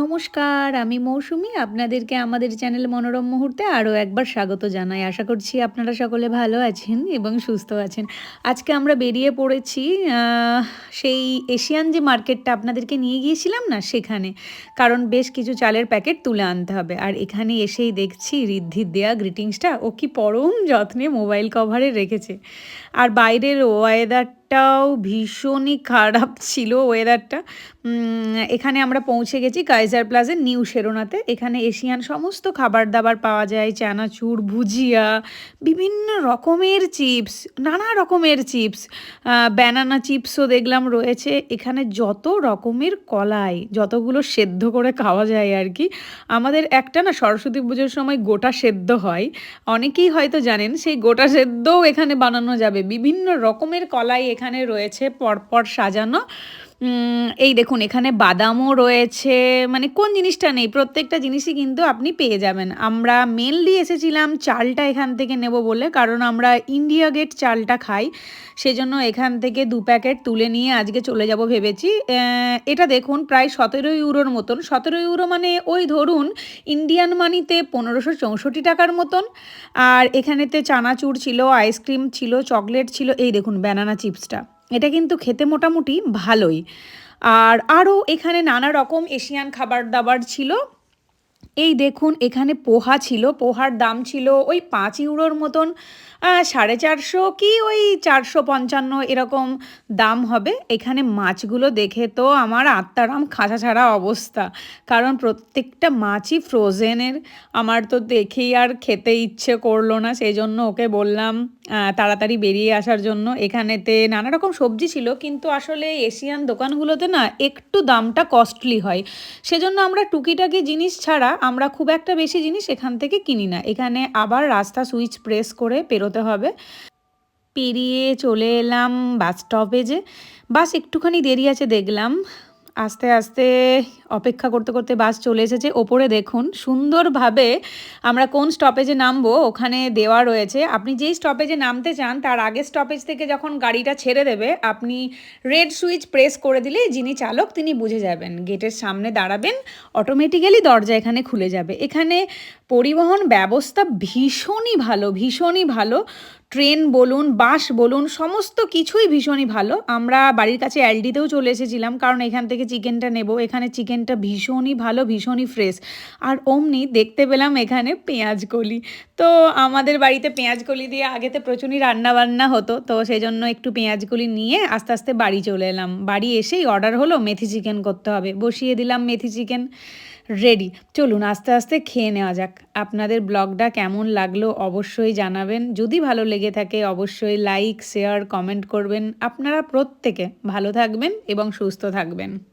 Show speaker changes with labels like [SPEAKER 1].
[SPEAKER 1] নমস্কার, আমি মৌসুমি। আপনাদেরকে আমাদের চ্যানেল মনোরম মুহূর্তে আরও একবার স্বাগত জানাই। আশা করছি আপনারা সকলে ভালো আছেন এবং সুস্থ আছেন। আজকে আমরা বেরিয়ে পড়েছি সেই এশিয়ান যে মার্কেটটা আপনাদেরকে নিয়ে গিয়েছিলাম না, সেখানে। কারণ বেশ কিছু চালের প্যাকেট তুলে আনতে হবে। আর এখানে এসেই দেখছি ঋদ্ধির দেয়া গ্রিটিংসটা ও কি পরম যত্নে মোবাইল কভারে রেখেছে। আর বাইরের ওয়েদার ওয়েদারটাও ভীষণই খারাপ ছিল ওয়েদারটা এখানে আমরা পৌঁছে গেছি কাইজার প্লাজের নিউ শেরোনাতে এখানে এশিয়ান সমস্ত খাবার দাবার পাওয়া যায়, চানাচুর, ভুজিয়া, বিভিন্ন রকমের চিপস নানা রকমের চিপস ব্যানানা চিপসও দেখলাম রয়েছে। এখানে যত রকমের কলাই, যতগুলো সেদ্ধ করে খাওয়া যায় আর কি। আমাদের একটা না সরস্বতী পুজোর সময় গোটা সেদ্ধ হয়। অনেকেই হয়তো জানেন, সেই গোটা সেদ্ধও এখানে বানানো যাবে। বিভিন্ন রকমের কলাই এখানে রয়েছে পরপর সাজানো এই দেখুন, এখানে বাদামও রয়েছে। মানে কোন জিনিসটা নেই? প্রত্যেকটা জিনিসই কিন্তু আপনি পেয়ে যাবেন। আমরা মেনলি এসেছিলাম চালটা এখান থেকে নেব বলে, কারণ আমরা ইন্ডিয়া গেট চালটা খাই। সেজন্য এখান থেকে দু প্যাকেট তুলে নিয়ে আজকে চলে যাব ভেবেছি। এটা দেখুন, প্রায় সতেরো ইউরোর মতন। সতেরো ইউরো মানে ওই ধরুন ইন্ডিয়ান মানিতে পনেরোশো চৌষট্টি টাকার মতন। আর এখানেতে চানাচুর ছিল আইসক্রিম ছিল চকলেট ছিল, এই দেখুন ব্যানানা চিপসটা এটা কিন্তু খেতে মোটামুটি ভালোই। আর আরও এখানে নানা রকম এশিয়ান খাবার দাবার ছিল। এই দেখুন, এখানে পোহা ছিল, পোহার দাম ছিল ওই পাঁচ ইউরোর মতন সাড়ে চারশো কি ওই চারশো পঞ্চান্ন এরকম দাম হবে। এখানে মাছগুলো দেখে তো আমার আত্মারাম খাঁচা ছাড়া অবস্থা। কারণ প্রত্যেকটা মাছই ফ্রোজেনের আমার তো দেখেই আর খেতে ইচ্ছে করল না সেই জন্য ওকে বললাম তাড়াতাড়ি বেরিয়ে আসার জন্য। এখানেতে নানা রকম সবজি ছিল, কিন্তু আসলে এশিয়ান দোকানগুলোতে না একটু দামটা কস্টলি হয়। সেজন্য আমরা টুকিটাকি জিনিস ছাড়া আমরা খুব একটা বেশি জিনিস এখান থেকে কিনি না। এখানে আবার রাস্তা সুইচ প্রেস করে পেরোতে হবে। পেরিয়ে চলে এলাম বাস স্টপেজে বাস একটুখানি দেরি আছে, দেখলাম। আস্তে আস্তে অপেক্ষা করতে করতে বাস চলে এসেছে। ওপরে দেখুন, সুন্দরভাবে আমরা কোন স্টপেজে নামবো, ওখানে দেওয়া রয়েছে। আপনি যেই স্টপেজে নামতে চান, তার আগে স্টপেজ থেকে যখন গাড়িটা ছেড়ে দেবে, আপনি রেড সুইচ প্রেস করে দিলে যিনি চালক, তিনি বুঝে যাবেন। গেটের সামনে দাঁড়াবেন অটোমেটিক্যালি দরজা এখানে খুলে যাবে। এখানে পরিবহন ব্যবস্থা ভীষণই ভালো ভীষণই ভালো। ট্রেন বলুন, বাস বলুন, সমস্ত কিছুই ভীষণই ভালো। আমরা বাড়ির কাছে অ্যালডিতেও চলে এসেছিলাম, কারণ এখান থেকে চিকেনটা নেব। এখানে চিকেনটা ভীষণই ভালো, ভীষণই ফ্রেশ আর অমনি দেখতে পেলাম এখানে পেঁয়াজ কলি। তো আমাদের বাড়িতে পেঁয়াজ কলি দিয়ে আগেতে প্রচুরই রান্নাবান্না হতো, তো সেই জন্য একটু পেঁয়াজ কলি নিয়ে আস্তে আস্তে বাড়ি চলে এলাম। বাড়ি এসেই অর্ডার হলো, মেথি চিকেন করতে হবে। বসিয়ে দিলাম মেথি চিকেন। রেডি চলুন, আস্তে আস্তে খেয়ে নেওয়া যাক। আপনাদের ব্লগটা কেমন লাগল অবশ্যই জানাবেন। যদি ভালো লেগে থাকে, অবশ্যই লাইক শেয়ার কমেন্ট করবেন। আপনারা প্রত্যেকে ভালো থাকবেন এবং সুস্থ থাকবেন।